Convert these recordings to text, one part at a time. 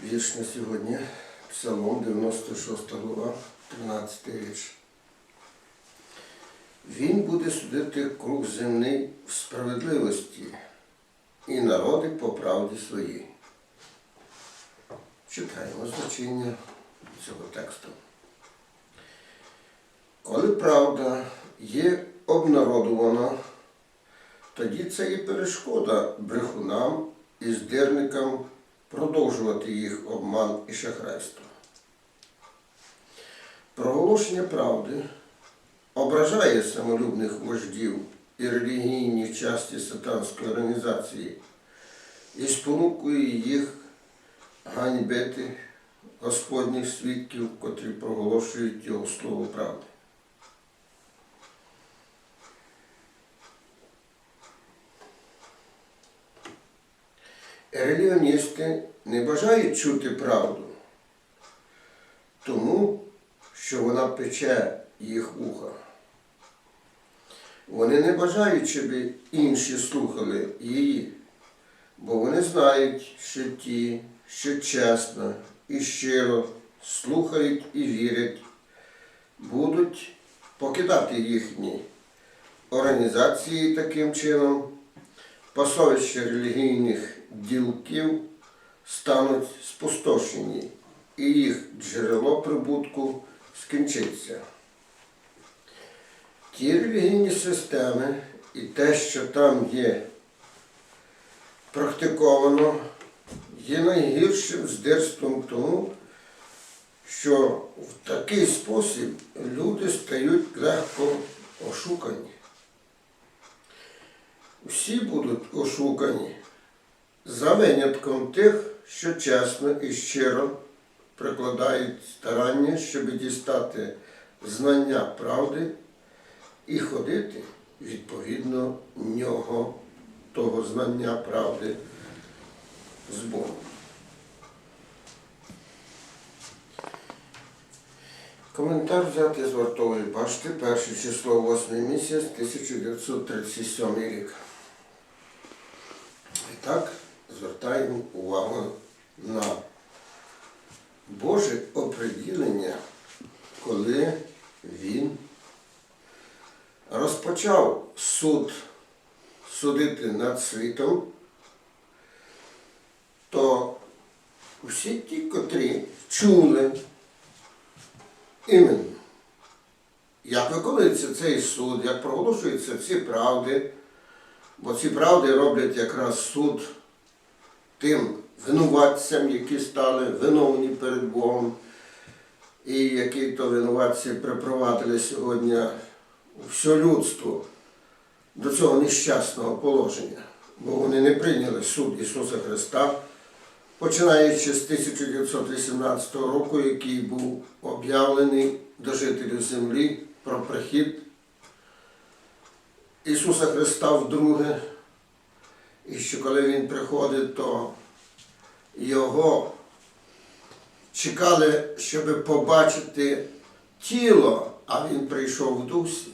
Вірш на сьогодні. Псалом 96 глава, 13 вірш. Він буде судити круг земний в справедливості і народи по правді своїй. Читаємо значення цього тексту. Коли правда є обнародована, тоді це є перешкода брехунам і здирникам продовжувати їх обман і шахрайство. Проголошення правди ображає самолюбних вождів і релігійні часті сатанської організації і спонукує їх ганьбити Господніх свідків, котрі проголошують його слово правди. Релігіоністи не бажають чути правду, тому що вона пече їх вуха. Вони не бажають, щоб інші слухали її, бо вони знають, що ті, що чесно і щиро слухають і вірять, будуть покидати їхні організації таким чином, пасовища релігійних ділків стануть спустошені, і їх джерело прибутку скінчиться. Ті релігійні системи і те, що там є практиковано, є найгіршим здирством тому, що в такий спосіб люди стають легко ошукані. Всі будуть ошукані за винятком тих, що чесно і щиро прикладають старання, щоб дістати знання правди і ходити відповідно нього, того знання правди з Богом. Коментар взяти з вартової башти, перше число 8 місяць 1937 рік. І так звертаємо увагу на Боже оприділення, коли він розпочав суд судити над світом, то всі ті, котрі чули іменно, як виконується цей суд, як проголошуються ці правди, бо ці правди роблять якраз суд тим винуватцям, які стали виновні перед Богом, і які то винуватці припровадили сьогодні все людство до цього нещасного положення, бо вони не прийняли суд Ісуса Христа, починаючи з 1918 року, який був об'явлений до жителів землі про прихід Ісуса Христа вдруге, і що коли Він приходить, то Його чекали, щоб побачити тіло, а Він прийшов в дусі.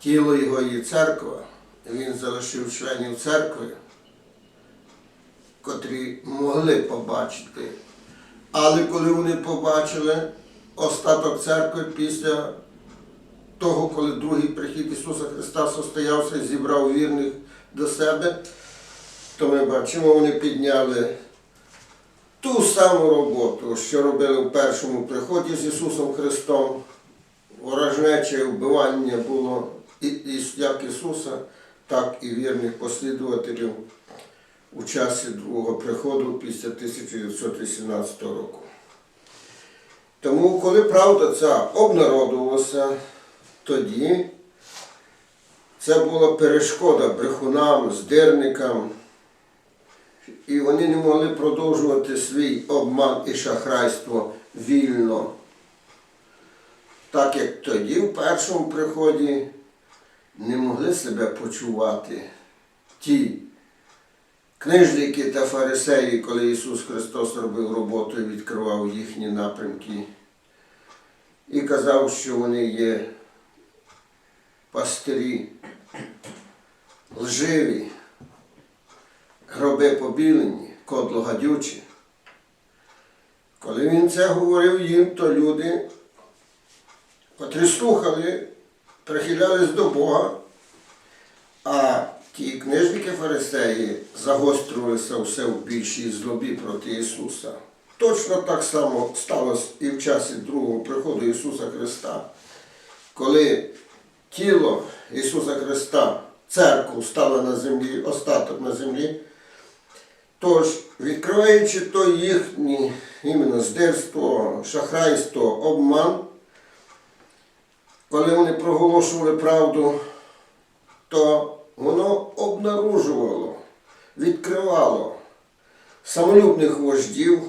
Тіло Його є церква, Він залишив членів церкви, котрі могли побачити. Але коли вони побачили остаток церкви після того, коли другий прихід Ісуса Христа состоявся і зібрав вірних до себе, то ми бачимо, вони підняли ту саму роботу, що робили в першому приході з Ісусом Христом. Ворожнече вбивання було і, як Ісуса, так і вірних послідователів у часі другого приходу після 1918 року. Тому, коли правда ця обнародувалася, тоді це була перешкода брехунам, здирникам, і вони не могли продовжувати свій обман і шахрайство вільно. Так як тоді, в першому приході, не могли себе почувати ті книжники та фарисеї, коли Ісус Христос робив роботу і відкривав їхні напрямки, і казав, що вони є пастирі, лживі, гроби побілені, кодло гадючі. Коли він це говорив їм, то люди, котрі слухали, прихилялись до Бога, а ті книжники фарисеї загострювалися все в більшій злобі проти Ісуса. Точно так само сталося і в часі другого приходу Ісуса Христа, коли тіло Ісуса Христа, церкву стало на землі, остаток на землі. Тож, відкриваючи то їхнє іменно здирство, шахрайство, обман, коли вони проголошували правду, то воно обнаружувало, відкривало самолюбних вождів,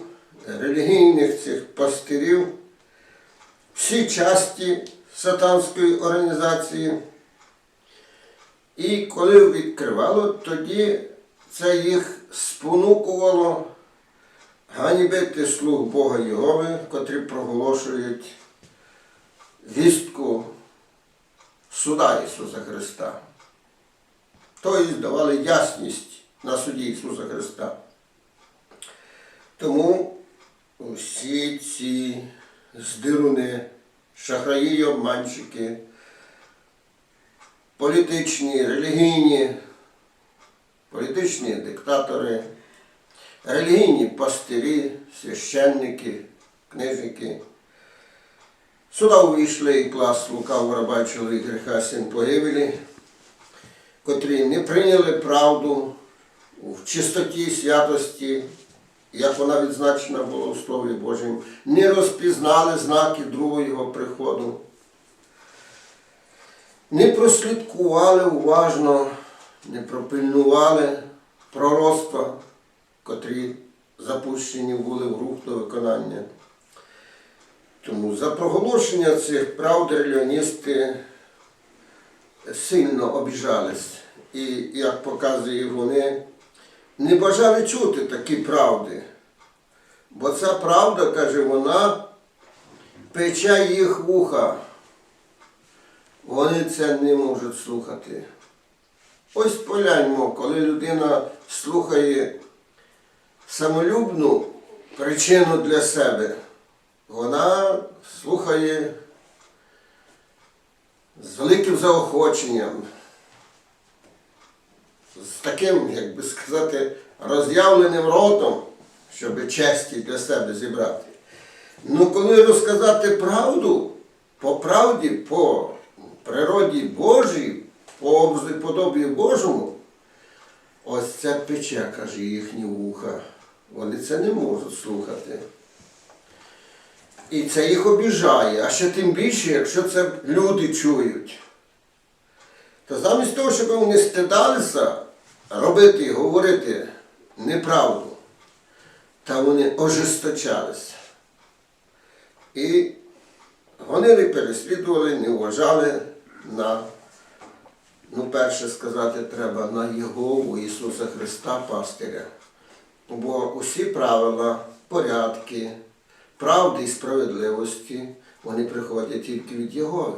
релігійних цих пастирів, всі часті сатанської організації. І коли відкривало, тоді це їх спонукувало ганьбити слуг Бога Єгови, котрі проголошують вістку суда Ісуса Христа. Тобто давали ясність на суді Ісуса Христа. Тому усі ці здируни, шахраї й обманщики, політичні, релігійні, політичні диктатори, релігійні пастирі, священники, книжники. Сюди увійшли і клас лукавого раба чоловік гріха син погибелі, котрі не прийняли правду в чистоті, святості, як вона відзначена була у Слові Божому, не розпізнали знаки другого приходу не прослідкували уважно, не пропильнували пророцтва, котрі запущені були в рух до виконання. Тому за проголошення цих правд релігіоністи сильно обіжались. І, як показує вони, не бажали чути такі правди. Бо ця правда, каже вона, пече їх вуха. Вони це не можуть слухати. Ось погляньмо, коли людина слухає самолюбну причину для себе, вона слухає з великим заохоченням, з таким, як би сказати, роз'явленим ротом, щоб честі для себе зібрати. Ну, коли розказати правду, по правді, по природі Божій, по подобі Божому, ось це пече, каже, їхні вуха. Вони це не можуть слухати. І це їх обіжає, а ще тим більше, якщо це люди чують. То замість того, щоб вони стидалися робити і говорити неправду, та вони ожесточалися. І вони переслідували, не вважали на, ну, перше сказати, треба на Єгову Ісуса Христа пастиря. Бо усі правила, порядки, правди і справедливості, вони приходять тільки від Єгови.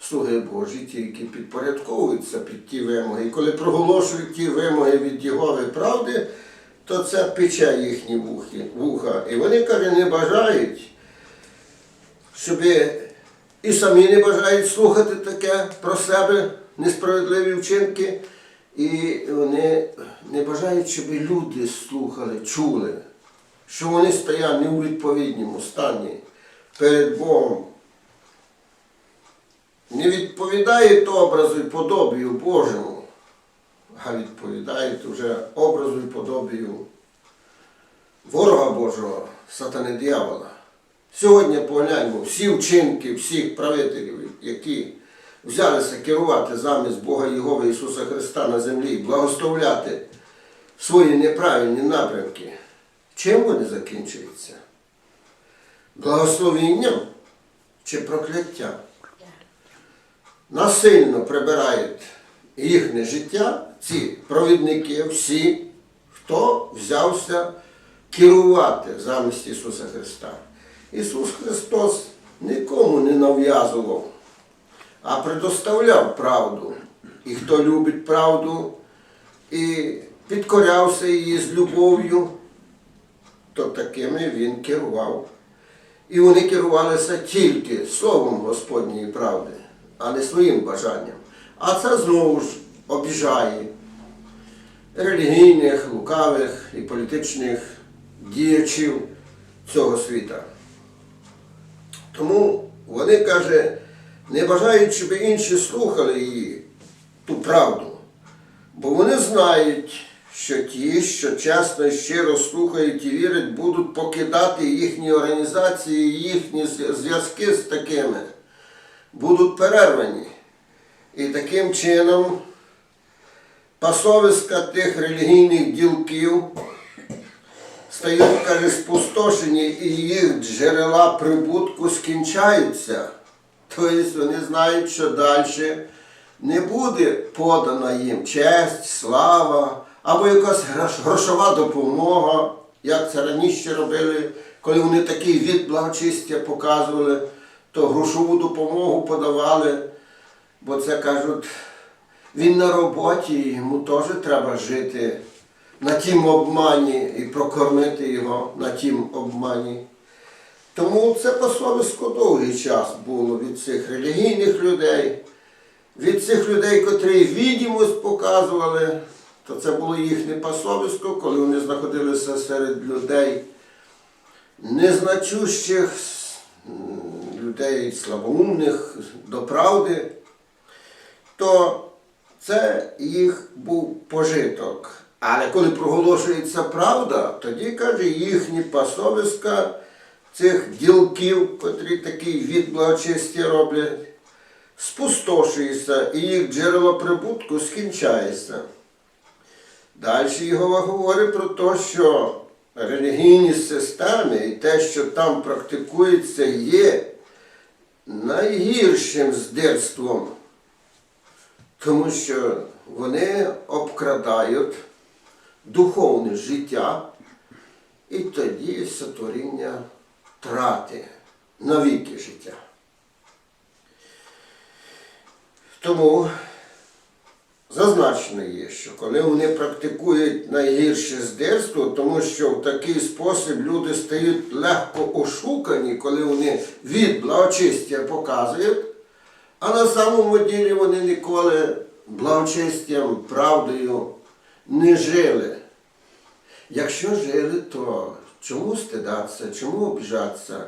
Слуги Божі тільки підпорядковуються під ті вимоги. І коли проголошують ті вимоги від Єгови правди, то це пече їхні вуха. І вони, каже, не бажають щоб і самі не бажають слухати таке про себе, несправедливі вчинки, і вони не бажають, щоб люди слухали, чули, що вони стоять не у відповідному стані перед Богом. Не відповідають образу і подобію Божому, а відповідають уже образу і подобію ворога Божого, сатани диявола. Сьогодні погляньмо всі вчинки всіх правителів, які взялися керувати замість Бога Єгови Ісуса Христа на землі, благословляти свої неправильні напрямки. Чим вони закінчуються? Благословінням чи прокляттям? Насильно прибирають їхнє життя, ці провідники, всі, хто взявся керувати замість Ісуса Христа. Ісус Христос нікому не нав'язував, а предоставляв правду. І хто любить правду і підкорявся її з любов'ю, то такими він керував. І вони керувалися тільки словом Господньої правди, а не своїм бажанням. А це знову ж обіжає релігійних, лукавих і політичних діячів цього світа. Тому вони, каже, не бажають, щоб інші слухали її, ту правду. Бо вони знають, що ті, що чесно і щиро слухають і вірять, будуть покидати їхні організації, їхні зв'язки з такими, будуть перервані. І таким чином пасовиська тих релігійних ділків стають, каже, спустошені, і їх джерела прибутку скінчаються. Тобто вони знають, що далі не буде подана їм честь, слава або якась грошова допомога, як це раніше робили, коли вони такий від благочистя показували, то грошову допомогу подавали, бо це кажуть, він на роботі, йому теж треба жити на тім обмані і прокормити його на тім обмані. Тому це посольство довгий час було від цих релігійних людей, від цих людей, котрі відімость показували, то це було їхнє посольство, коли вони знаходилися серед людей незначущих, людей слабоумних до правди, то це їх був пожиток. Але коли проголошується правда, тоді каже їхні пасовиська цих ділків, котрі такий від благочестя роблять, спустошується і їх джерело прибутку скінчається. Далі Єгова говорить про те, що релігійні системи і те, що там практикується, є найгіршим здирством, тому що вони обкрадають духовне життя і тоді сотворіння трати навіки життя. Тому зазначено є, що коли вони практикують найгірше здирство, тому що в такий спосіб люди стають легко ошукані, коли вони від благочистя показують, а на самому ділі вони ніколи благочистям, правдою не жили. Якщо жили, то чому стидатися, чому обіжатися?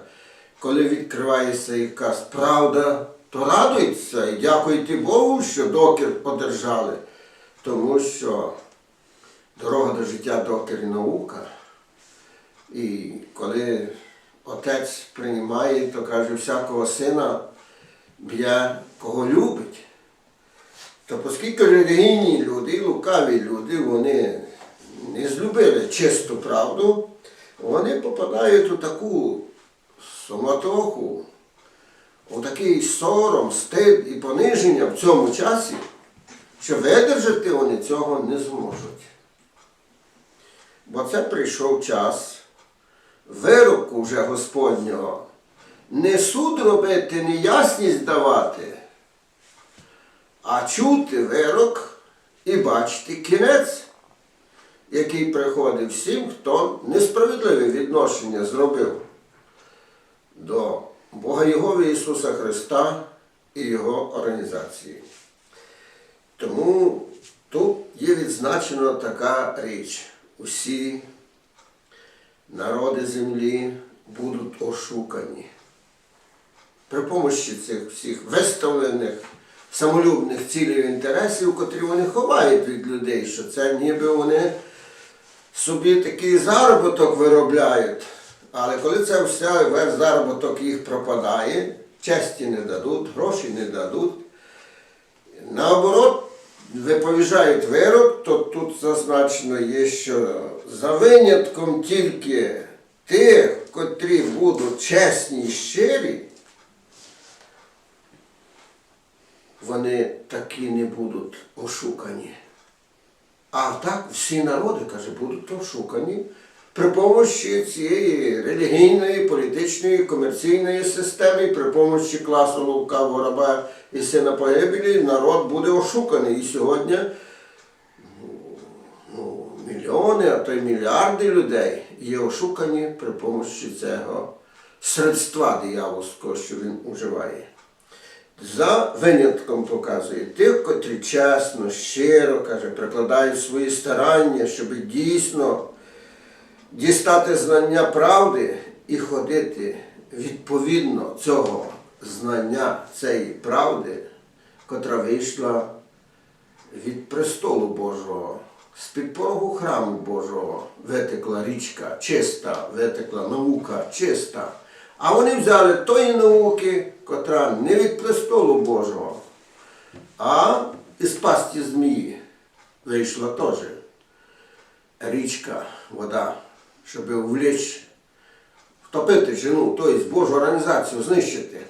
Коли відкривається якась правда, то радуються і дякуйте Богу, що докір подержали. Тому що дорога до життя докір і наука. І коли отець приймає, то каже, всякого сина б'є, кого любить. То оскільки релігійні люди, лукаві люди, вони не злюбили чисту правду, вони попадають у таку суматоху, у такий сором, стид і пониження в цьому часі, що видержати вони цього не зможуть. Бо це прийшов час вироку вже Господнього. Не суд робити, не ясність давати, а чути вирок і бачити кінець, який приходить всім, хто несправедливе відношення зробив до Бога Єгови Ісуса Христа і Його організації. Тому тут є відзначена така річ. Усі народи землі будуть ошукані. При помощі цих всіх виставлених самолюбних цілей і інтересів, котрі вони ховають від людей, що це ніби вони собі такий заробіток виробляють. Але коли це все, весь заробіток їх пропадає, честі не дадуть, гроші не дадуть. Наоборот, виповіжають вирок, то тут зазначено є, що за винятком тільки тих, котрі будуть чесні і щирі, вони такі не будуть ошукані. А так всі народи, каже, будуть ошукані при помощі цієї релігійної, політичної, комерційної системи, при помощі класу лукавого раба і сина погибелі, народ буде ошуканий. І сьогодні ну, мільйони, а то й мільярди людей є ошукані при помощі цього средства диявольського, що він уживає. За винятком показує тих, котрі чесно, щиро каже, прикладають свої старання, щоб дійсно дістати знання правди і ходити відповідно цього знання цієї правди, котра вийшла від престолу Божого, з під порогу храму Божого витекла річка чиста, витекла наука чиста. А вони взяли тої науки, котра не від престолу Божого, а із пасті змії вийшла теж річка, вода, щоб увлечь, втопити жену, тобто Божу організацію знищити.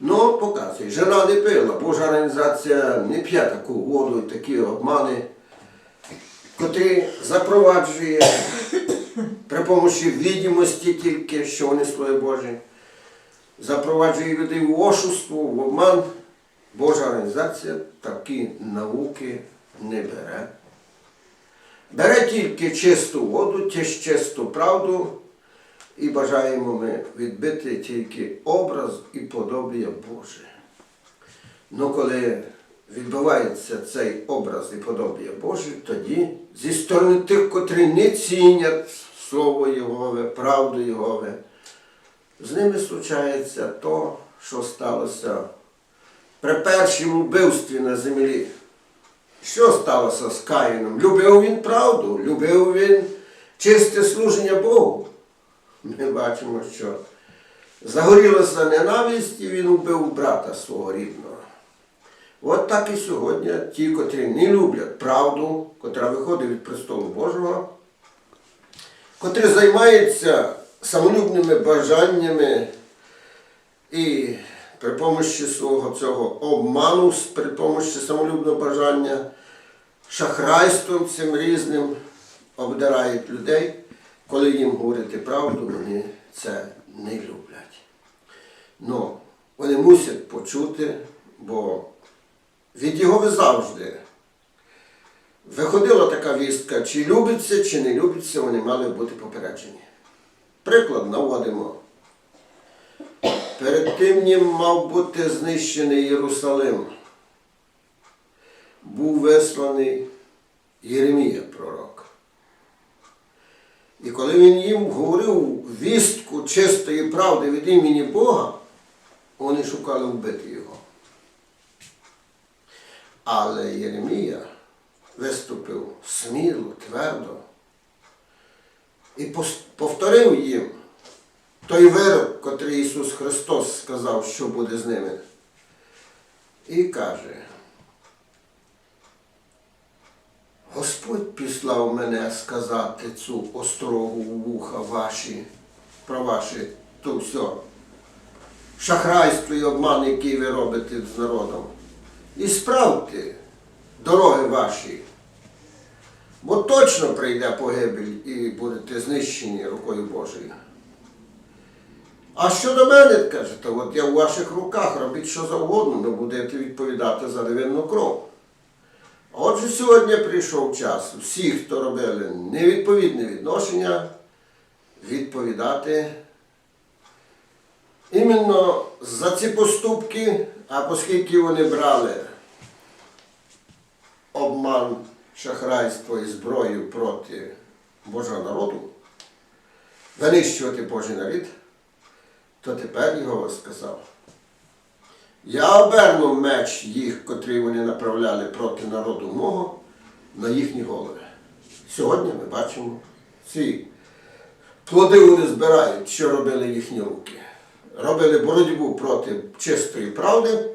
Ну, показує, жена не пила, Божа організація не п'є таку воду і такі обмани, котрі запроваджує при помощі відомості тільки, що вони Слово Боже, запроваджує людей в ошуство, в обман. Божа організація такі науки не бере. Бере тільки чисту воду, чисту правду, і бажаємо ми відбити тільки образ і подобія Боже. Ну коли відбувається цей образ і подобія Боже, тоді зі сторони тих, котрі не цінять Слово Єгове, правду Єгове, з ними случається то, що сталося при першому вбивстві на землі. Що сталося з Каїном? Любив він правду, любив він чисте служення Богу. Ми бачимо, що загорілася ненависть і він убив брата свого рідного. От так і сьогодні ті, котрі не люблять правду, котра виходить від престолу Божого, котрі займаються самолюбними бажаннями і при помощі свого цього обману, при помощі самолюбного бажання, шахрайством цим різним обдирають людей, коли їм говорити правду, вони це не люблять. Ну, вони мусять почути, бо від його завжди виходила така вістка, чи любиться, чи не любиться, вони мали бути попереджені. Приклад наводимо. Перед тим ним мав бути знищений Єрусалим. Був висланий Єремія пророк. І коли він їм говорив вістку чистої правди від імені Бога, вони шукали вбити його. Але Єремія виступив сміло, твердо і повторив їм той вирок, котрий Ісус Христос сказав, що буде з ними. І каже, Господь післав мене сказати цю острогу у вуха ваші, про ваші ту все шахрайство і обман, який ви робите з народом. І справте дороги ваші, бо точно прийде погибель і будете знищені рукою Божою. А щодо мене, кажете, от я в ваших руках, робіть що завгодно, ви будете відповідати за невинну кров. Отже, сьогодні прийшов час всі, хто робили невідповідне відношення, відповідати іменно за ці поступки, а оскільки вони брали обман, шахрайство і зброю проти Божого народу, винищувати Божий народ, то тепер його сказав. Я оберну меч їх, котрий вони направляли проти народу мого, на їхні голови. Сьогодні ми бачимо ці плоди вони збирають, що робили їхні руки. Робили боротьбу проти чистої правди,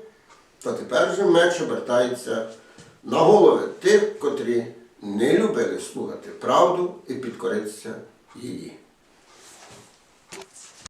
то тепер же меч обертається на голови тих, котрі не любили слухати правду і підкоритися її.